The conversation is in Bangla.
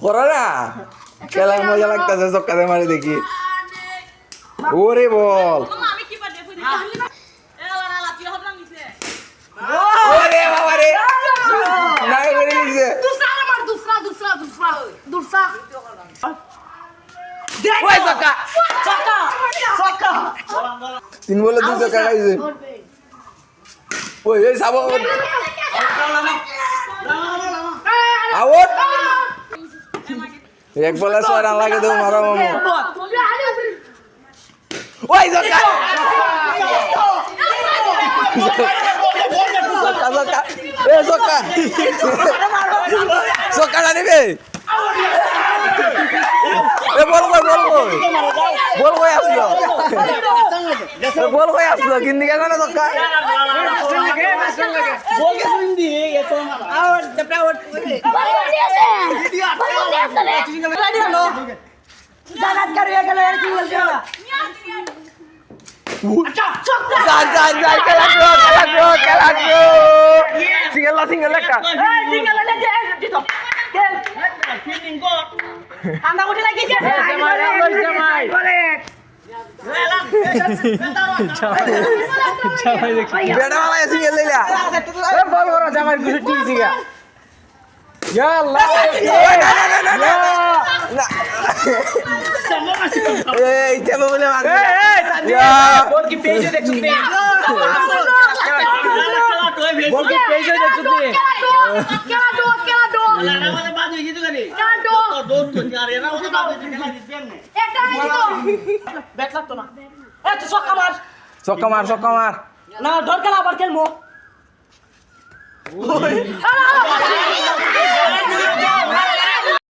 করারা খেলার মজা লাগতেছে তিন বলে দুই চকা খাইছে ওই চাব আউট। এক বলে ছয় রান লাগে দেবো, মারো ওই চক্কা চক্কা এ চক্কা চক্কাটা নিবে? এ, বল কই বল কই বল কই আসলো। বল কই আসলো। কিন্দি কেন যাই যাই সিঙ্গেল সিঙ্গেল একটা ঠান্ডা উঠে লাগিছে বেটা মালা সিঙ্গেল লইলা বল করো জামাই কিছু Ya Allah. Ya. Sama masih Eh, itu mau boleh makan. Eh, tadi. Ya, bor ki page dekh sakte hain. Bor ki page dekh sakte hain. Kela do, kela do. Lada wala baat hui jitu kare. Kela do. To do to kare na usse baat hui kela jitben ne. Eta hi to. Back lagto na. Eh, tu sokka mar. Sokka mar, sokka mar. Na, dor kela abar khelmo. 好了好了。